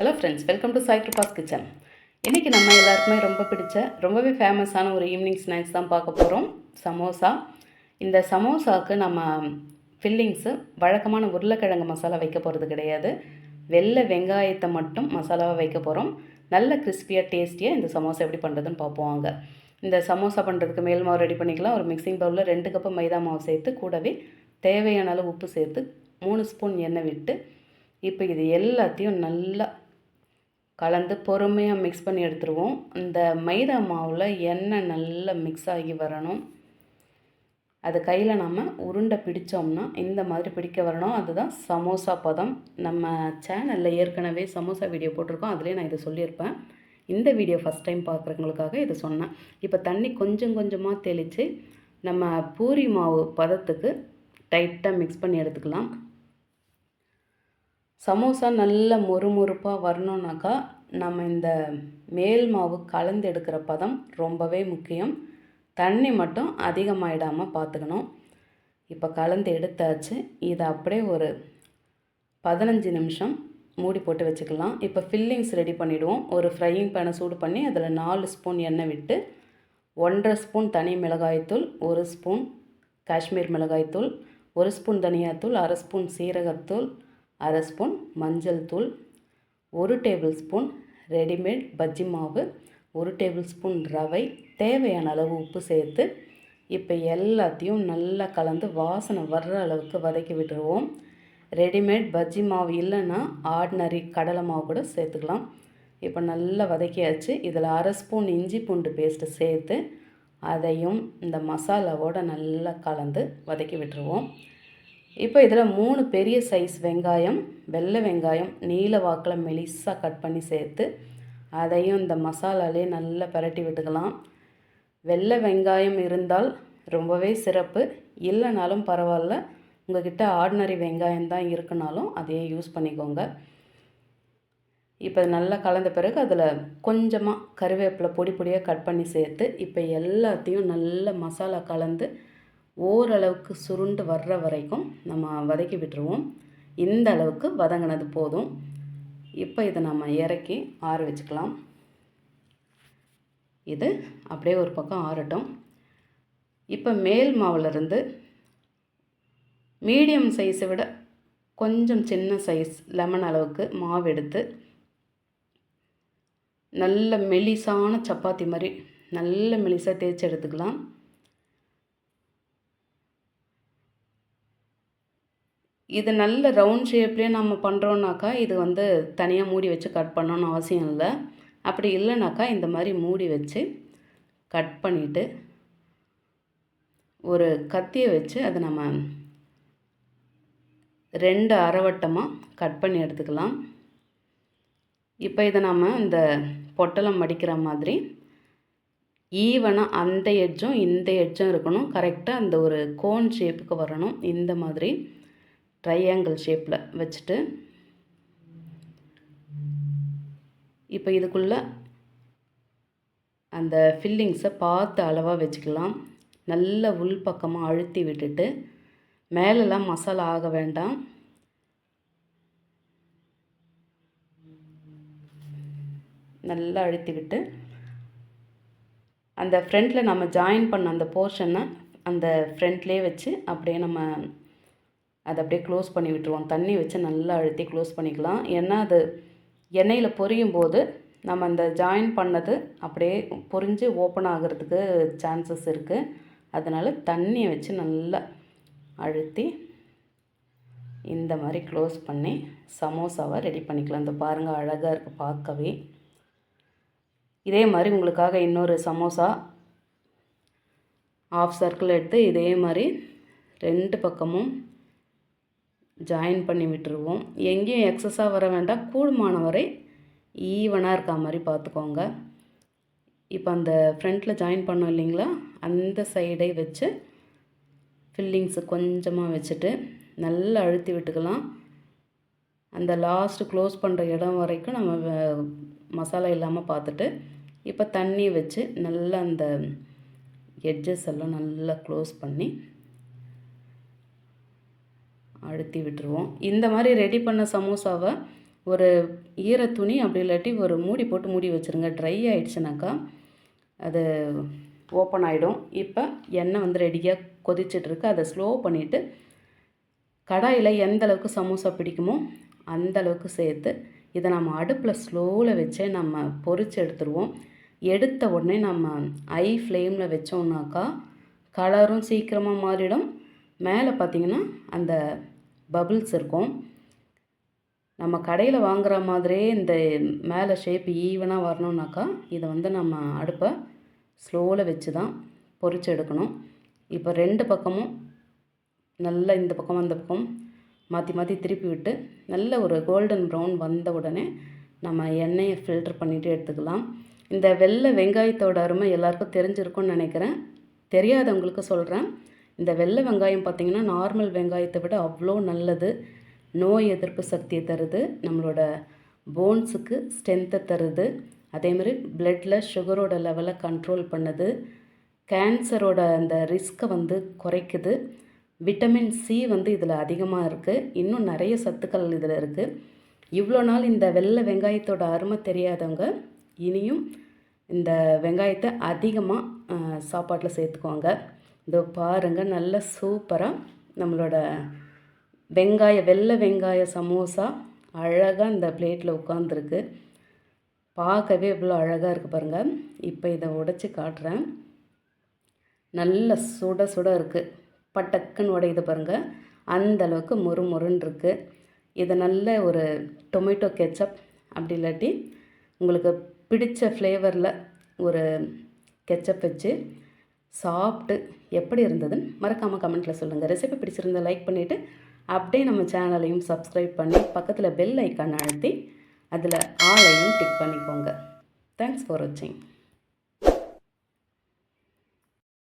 Hello friends welcome to Sai Kirupa's kitchen இன்றைக்கி நம்ம எல்லாருக்குமே ரொம்ப பிடிச்ச ரொம்பவே ஃபேமஸான ஒரு ஈவினிங் ஸ்நாக்ஸ் தான் பார்க்க போகிறோம் சமோசா. இந்த சமோசாவுக்கு நம்ம ஃபில்லிங்ஸு வழக்கமான உருளைக்கிழங்கு மசாலா வைக்க போகிறது கிடையாது. வெள்ளை வெங்காயத்தை மட்டும் மசாலாவாக வைக்க போகிறோம் நல்ல கிறிஸ்பியாக டேஸ்டியாக இந்த சமோசா எப்படி பண்ணுறதுன்னு பார்ப்போம் வாங்க. இந்த சமோசா பண்ணுறதுக்கு மேல் மாவு ரெடி பண்ணிக்கலாம். ஒரு மிக்சிங் பவுலில் ரெண்டு கப்பு மைதா மாவு சேர்த்து கூடவே தேவையான அளவு உப்பு சேர்த்து மூணு ஸ்பூன் எண்ணெய் விட்டு இப்போ இது எல்லாத்தையும் நல்லா கலந்து பொறுமையாக மிக்ஸ் பண்ணி எடுத்துருவோம். இந்த மைதா மாவில் எண்ணெய் நல்லா மிக்ஸ் ஆகி வரணும். அது கையில் நம்ம உருண்டை பிடித்தோம்னா இந்த மாதிரி பிடிக்க வரணும். அதுதான் சமோசா பதம். நம்ம சேனலில் ஏற்கனவே சமோசா வீடியோ போட்டிருக்கோம். அதுலேயே நான் இதை சொல்லியிருப்பேன். இந்த வீடியோ ஃபஸ்ட் டைம் பார்க்குறவங்களுக்காக இதை சொன்னேன். இப்போ தண்ணி கொஞ்சம் கொஞ்சமாக தெளித்து நம்ம பூரி மாவு பதத்துக்கு டைட்டாக மிக்ஸ் பண்ணி எடுத்துக்கலாம். சமோசா நல்ல மொறுமொறுப்பாக வரணுன்னாக்கா நம்ம இந்த மேல் மாவு கலந்து எடுக்கிற பதம் ரொம்பவே முக்கியம். தண்ணி மட்டும் அதிகமாகிடாமல் பார்த்துக்கணும் இப்போ கலந்து எடுத்தாச்சு. இதை அப்படியே ஒரு பதினஞ்சு நிமிஷம் மூடி போட்டு வச்சுக்கலாம். இப்போ ஃபில்லிங்ஸ் ரெடி பண்ணிவிடுவோம் ஒரு ஃப்ரையிங் பேனை சூடு பண்ணி அதில் நாலு ஸ்பூன் எண்ணெய் விட்டு ஒன்றரை ஸ்பூன் தனி மிளகாய்த்தூள் ஒரு ஸ்பூன் காஷ்மீர் மிளகாய்த்தூள் ஒரு ஸ்பூன் தனியாத்தூள் அரை ஸ்பூன் சீரகத்தூள் அரை ஸ்பூன் மஞ்சள் தூள் ஒரு டேபிள் ஸ்பூன் ரெடிமேட் பஜ்ஜி மாவு ஒரு டேபிள் ஸ்பூன் ரவை தேவையான அளவு உப்பு சேர்த்து இப்போ எல்லாத்தையும் நல்லா கலந்து வாசனை வர்ற அளவுக்கு வதக்கி விட்டுருவோம். ரெடிமேட் பஜ்ஜி மாவு இல்லைன்னா ஆர்டினரி கடலை மாவு கூட சேர்த்துக்கலாம். இப்போ நல்லா வதக்கியாச்சு. இதில் அரை ஸ்பூன் இஞ்சி பூண்டு பேஸ்ட்டு சேர்த்து அதையும் இந்த மசாலாவோடு நல்லா கலந்து வதக்கி விட்டுருவோம். இப்போ இதில் மூணு பெரிய சைஸ் வெங்காயம் வெள்ளை வெங்காயம் நீல வாக்கில் மெலிசாக கட் பண்ணி சேர்த்து அதையும் இந்த மசாலாலே நல்லா பரட்டி விட்டுக்கலாம். வெள்ளை வெங்காயம் இருந்தால் ரொம்பவே சிறப்பு. இல்லைனாலும் பரவாயில்ல. உங்ககிட்ட ஆர்டினரி வெங்காயம் தான் இருக்குனாலும் அதையே யூஸ் பண்ணிக்கோங்க. இப்போ நல்லா கலந்த பிறகு அதில் கொஞ்சமாக கருவேப்பிலை பொடி பொடியாக கட் பண்ணி சேர்த்து இப்போ எல்லாத்தையும் நல்ல மசாலா கலந்து ஓரளவுக்கு சுருண்டு வர்ற வரைக்கும் நம்ம வதக்கி விட்டுருவோம். இந்த அளவுக்கு வதங்கினது போதும். இப்போ இதை நம்ம இறக்கி ஆற வச்சுக்கலாம். இது அப்படியே ஒரு பக்கம் ஆறட்டும். இப்போ மேல் மாவுலேருந்து மீடியம் சைஸை விட கொஞ்சம் சின்ன சைஸ் லெமன் அளவுக்கு மாவு எடுத்து நல்ல மெலிசான சப்பாத்தி மாதிரி நல்ல மெலிசாக தேய்ச்சி எடுத்துக்கலாம். இது நல்ல ரவுண்ட் ஷேப்லேயே நம்ம பண்ணுறோன்னாக்கா இது வந்து தனியாக மூடி வச்சு கட் பண்ணணும்னு அவசியம் இல்லை. அப்படி இல்லைனாக்கா இந்த மாதிரி மூடி வச்சு கட் பண்ணிவிட்டு ஒரு கத்தியை வச்சு அதை நம்ம ரெண்டு அரைவட்டமாக கட் பண்ணி எடுத்துக்கலாம். இப்போ இதை நம்ம இந்த பொட்டலம் மடிக்கிற மாதிரி ஈவனாக அந்த எட்ஜும் இந்த எட்ஜும் இருக்கணும். கரெக்டாக அந்த ஒரு கோன் ஷேப்புக்கு வரணும். இந்த மாதிரி ட்ரையாங்கிள் ஷேப்பில் வச்சுட்டு இப்போ இதுக்குள்ளே அந்த ஃபில்லிங்ஸை பார்த்து அளவாக வச்சுக்கலாம். நல்ல உள் பக்கமாக அழுத்தி விட்டுட்டு மேலெலாம் மசாலா ஆக வேண்டாம். நல்லா அழுத்தி விட்டு அந்த ஃப்ரண்ட்டில் நம்ம ஜாயின் பண்ண அந்த போர்ஷனை அந்த ஃப்ரண்ட்லேயே வச்சு அப்படியே நம்ம அதை அப்படியே க்ளோஸ் பண்ணி விட்டுருவோம். தண்ணி வச்சு நல்லா அழுத்தி க்ளோஸ் பண்ணிக்கலாம். ஏன்னா அது எண்ணெயில் பொரியும் போது நம்ம அந்த ஜாயின் பண்ணது அப்படியே பொரிஞ்சு ஓப்பன் ஆகிறதுக்கு சான்சஸ் இருக்குது அதனால் தண்ணியை வச்சு நல்லா அழுத்தி இந்த மாதிரி க்ளோஸ் பண்ணி சமோசாவை ரெடி பண்ணிக்கலாம். இந்த பாருங்கள் அழகாக இருக்குது பார்க்கவே. இதே மாதிரி உங்களுக்காக இன்னொரு சமோசா ஆஃப் சர்க்கிள் எடுத்து இதே மாதிரி ரெண்டு பக்கமும் ஜாயின் பண்ணி விட்டுருவோம். எங்கேயும் எக்ஸஸாக வர வேண்டாம். கூடுமான வரை ஈவனாக இருக்கா மாதிரி பார்த்துக்கோங்க. இப்போ அந்த ஃப்ரண்ட்டில் ஜாயின் பண்ணோம் இல்லைங்களா? அந்த சைடை வச்சு ஃபில்லிங்ஸு கொஞ்சமாக வச்சுட்டு நல்லா அழுத்தி விட்டுக்கலாம். அந்த லாஸ்ட்டு க்ளோஸ் பண்ணுற இடம் வரைக்கும் நம்ம மசாலா இல்லாமல் பார்த்துட்டு இப்போ தண்ணி வச்சு நல்லா அந்த எட்ஜஸ் எல்லாம் நல்லா க்ளோஸ் பண்ணி அழுத்தி விட்டுருவோம். இந்த மாதிரி ரெடி பண்ண சமோசாவை ஒரு ஈர துணி அப்படி இல்லாட்டி ஒரு மூடி போட்டு மூடி வச்சுருங்க. ட்ரை ஆகிடுச்சுனாக்கா அது ஓப்பன் ஆகிடும் இப்போ எண்ணெய் வந்து ரெடியாக கொதிச்சிட்ருக்கு. அதை ஸ்லோ பண்ணிவிட்டு கடாயில் எந்த அளவுக்கு சமோசா பிடிக்குமோ அந்த அளவுக்கு சேர்த்து இதை நம்ம அடுப்பில் ஸ்லோவில் வச்சே நம்ம பொறிச்சு எடுத்துருவோம். எடுத்த உடனே நம்ம ஐ ஃப்ளேமில் வச்சோம்னாக்கா கலரும் சீக்கிரமாக மாறிடும். மேலே பார்த்திங்கன்னா அந்த பபுள்ஸ் இருக்கும். நம்ம கடையில் வாங்குகிற மாதிரியே இந்த மேலே ஷேப் ஈவனாக வரணுன்னாக்கா இதை வந்து நம்ம அடுப்பை ஸ்லோவில் வச்சு தான் பொறிச்சு எடுக்கணும். இப்போ ரெண்டு பக்கமும் நல்லா இந்த பக்கம் அந்த பக்கம் மாற்றி மாற்றி திருப்பி விட்டு நல்ல ஒரு கோல்டன் ப்ரௌன் வந்த உடனே நம்ம எண்ணெயை ஃபில்டர் பண்ணிவிட்டு எடுத்துக்கலாம். இந்த வெள்ளை வெங்காயத்தோட அருமை எல்லாருக்கும் தெரிஞ்சிருக்கும்னு நினைக்கிறேன். தெரியாதவங்களுக்கு சொல்கிறேன் இந்த வெள்ளை வெங்காயம் பார்த்திங்கன்னா நார்மல் வெங்காயத்தை விட அவ்வளோ நல்லது. நோய் எதிர்ப்பு சக்தியை தருது. நம்மளோட போன்ஸுக்கு ஸ்ட்ரென்த்தை தருது. அதேமாதிரி பிளட்டில் சுகரோட லெவலை கண்ட்ரோல் பண்ணுது. கேன்சரோட அந்த ரிஸ்க்கை வந்து குறைக்குது. விட்டமின் சி வந்து இதில் அதிகமாக இருக்குது இன்னும் நிறைய சத்துக்கள் இதில் இருக்குது இவ்வளோ நாள் இந்த வெள்ளை வெங்காயத்தோட அருமை தெரியாதவங்க இனியும் இந்த வெங்காயத்தை அதிகமாக சாப்பாட்டில் சேர்த்துக்குவாங்க. இதோ பாருங்கள் நல்ல சூப்பராக நம்மளோட வெங்காய வெள்ளை வெங்காய சமோசா அழகாக இந்த பிளேட்டில் உட்காந்துருக்கு பார்க்கவே இவ்வளோ அழகாக இருக்குது பாருங்கள் இப்போ இதை உடைச்சி காட்டுறேன். நல்ல சுட சுட இருக்குது பட்டக்குன்னு உடையுது பாருங்கள் அந்தளவுக்கு மொறு மொறுன்னு இருக்குது இதை நல்ல ஒரு டொமேட்டோ கெச்சப் அப்படி இல்லாட்டி உங்களுக்கு பிடித்த ஃப்ளேவரில் ஒரு கெச்சப் வச்சு சாப்பிட்டு எப்படி இருந்ததுன்னு மறக்காமல் கமெண்ட்டில் சொல்லுங்கள் ரெசிபி பிடிச்சிருந்தால் லைக் பண்ணிவிட்டு அப்படியே நம்ம சேனலையும் சப்ஸ்கிரைப் பண்ணி பக்கத்தில் பெல் ஐக்கான் அழுத்தி அதில் ஆளையும் டிக் பண்ணிக்கோங்க. தேங்க்ஸ் ஃபார் வாட்சிங்